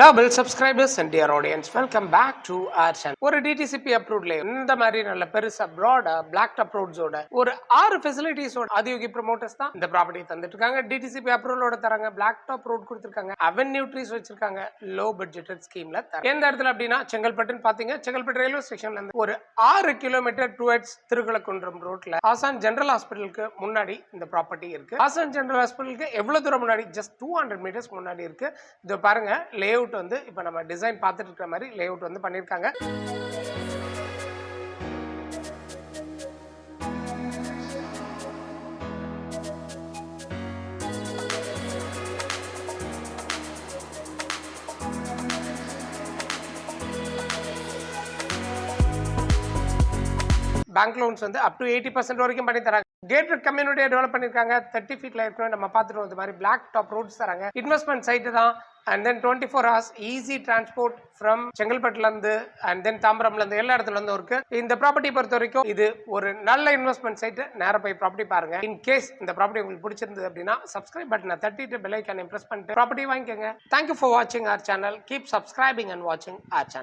Lovable subscribers and dear audience welcome back to our channel ஒரு DTCP அப்ரூவ்ட்ல இந்த மாதிரி நல்ல பெருசா ப்ராடா பிளாக் டாப் ரோட்ஸோட ஒரு ஆறு ஃபெசிலிட்டிஸோட அதியோகி ப்ரொமோட்டர்ஸ் தான் இந்த ப்ராப்பர்ட்டி தந்துட்டு இருக்காங்க டிடிசிபி அப்ரூவலோட தராங்க பிளாக் டாப் ரோட் கொடுத்துருக்காங்க. அவென்யூ ட்ரீஸ் வச்சிருக்காங்க லோ பட்ஜெட்டட் ஸ்கீம்ல எந்த இடத்துல அப்படின்னா செங்கல்பட்டுன்னு பாத்தீங்க செங்கல்பட்டு ரயில்வே ஸ்டேஷன்ல இருந்து ஒரு ஆறு கிலோமீட்டர் டுவர்ட்ஸ் திருக்குளக்குன்றம் ரோட்ல ஆசான் ஜெனரல் ஹாஸ்பிட்டலுக்கு முன்னாடி இந்த ப்ராப்பர்ட்டி இருக்கு. ஆசான் ஜெனரல் ஹாஸ்பிட்டலுக்கு எவ்வளவு தூரம் முன்னாடி? ஜஸ்ட் டூ ஹண்ட்ரட் மீட்டர்ஸ் முன்னாடி இருக்கு. இது பாருங்க லே லேஅவுட் வந்து இப்போ நம்ம டிசைன் பார்த்துட்டு இருக்கிற மாதிரி லேஅவுட் வந்து பண்ணியிருக்காங்க. பேங்க் லோன்ஸ் வந்து அப் டு எயிட்டி பர்சன்ட் வரைக்கும் பண்ணி தராங்க. கேட்டட் கம்யூனிட்டியை டெவலப் பண்ணியிருக்காங்க. தேர்ட்டி ஃபீட்ல இருக்கணும். நம்ம பார்த்துட்டு இந்த மாதிரி பிளாக் டாப் ரோட்ஸ் தராங்க. இன்வெஸ்ட்மெண்ட் சைட்டு தான். And then twenty four hours easy transport from செங்கல்பட்டுலேருந்து and then தாம்பரம்லேருந்து எல்லா இடத்துலேருந்து இருக்கு. இந்த ப்ராப்பர்ட்டி பொறுத்த வரைக்கும் இது ஒரு நல்ல இன்வெஸ்ட்மெண்ட் சைட்டு நேர போய் ப்ராப்பர்ட்டி பாருங்க. இன் கேஸ் இந்த ப்ராப்பர்ட்டி உங்களுக்கு பிடிச்சிருந்தது அப்படின்னா சப்ஸ்கிரைப் பட்டனை தட்டிட்டு பெல் ஐக்கானை ப்ரெஸ் பண்ணிட்டு ப்ராப்பர்ட்டி வாங்கிக்கோங்க. தேங்க்யூ ஃபார் வாட்சிங் R channel keep subscribing and வாட்சிங் ஆர் சேனல்